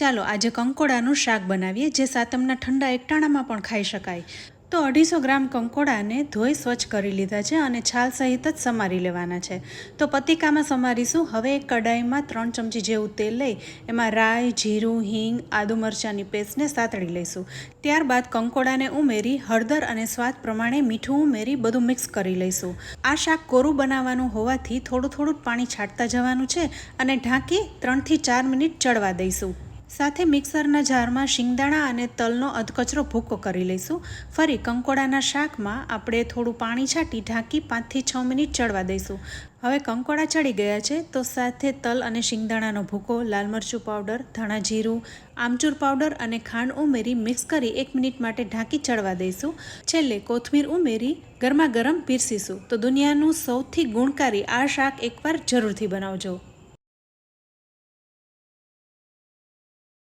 ચાલો આજે કંકોડાનું શાક બનાવીએ, જે સાતમના ઠંડા એકટાણામાં પણ ખાઈ શકાય. તો અઢીસો ગ્રામ કંકોડાને ધોઈ સ્વચ્છ કરી લીધા છે અને છાલ સહિત જ સમારી લેવાના છે. તો પતિકામાં સમારીશું. હવે એક કડાઈમાં ત્રણ ચમચી જેવું તેલ લઈ, એમાં રાઈ, જીરું, હિંગ, આદુ મરચાંની પેસ્ટને સાતળી લઈશું. ત્યારબાદ કંકોડાને ઉમેરી, હળદર અને સ્વાદ પ્રમાણે મીઠું ઉમેરી બધું મિક્સ કરી લઈશું. આ શાક કોરું બનાવવાનું હોવાથી થોડું થોડું પાણી છાંટતા જવાનું છે અને ઢાંકી ત્રણથી ચાર મિનિટ ચડવા દઈશું. સાથે મિક્સરના જારમાં શિંગદાણા અને તલનો અધકચરો ભૂકો કરી લઈશું. ફરી કંકોડાના શાકમાં આપણે થોડું પાણી છાંટી ઢાંકી પાંચથી છ મિનિટ ચડવા દઈશું. હવે કંકોડા ચડી ગયા છે, તો સાથે તલ અને શિંગદાણાનો ભૂકો, લાલ મરચું પાવડર, ધાણા જીરું, આમચૂર પાવડર અને ખાંડ ઉમેરી મિક્સ કરી એક મિનિટ માટે ઢાંકી ચડવા દઈશું. છેલ્લે કોથમીર ઉમેરી ગરમા ગરમ પીરસીશું. તો દુનિયાનું સૌથી ગુણકારી આ શાક એકવાર જરૂરથી બનાવજો.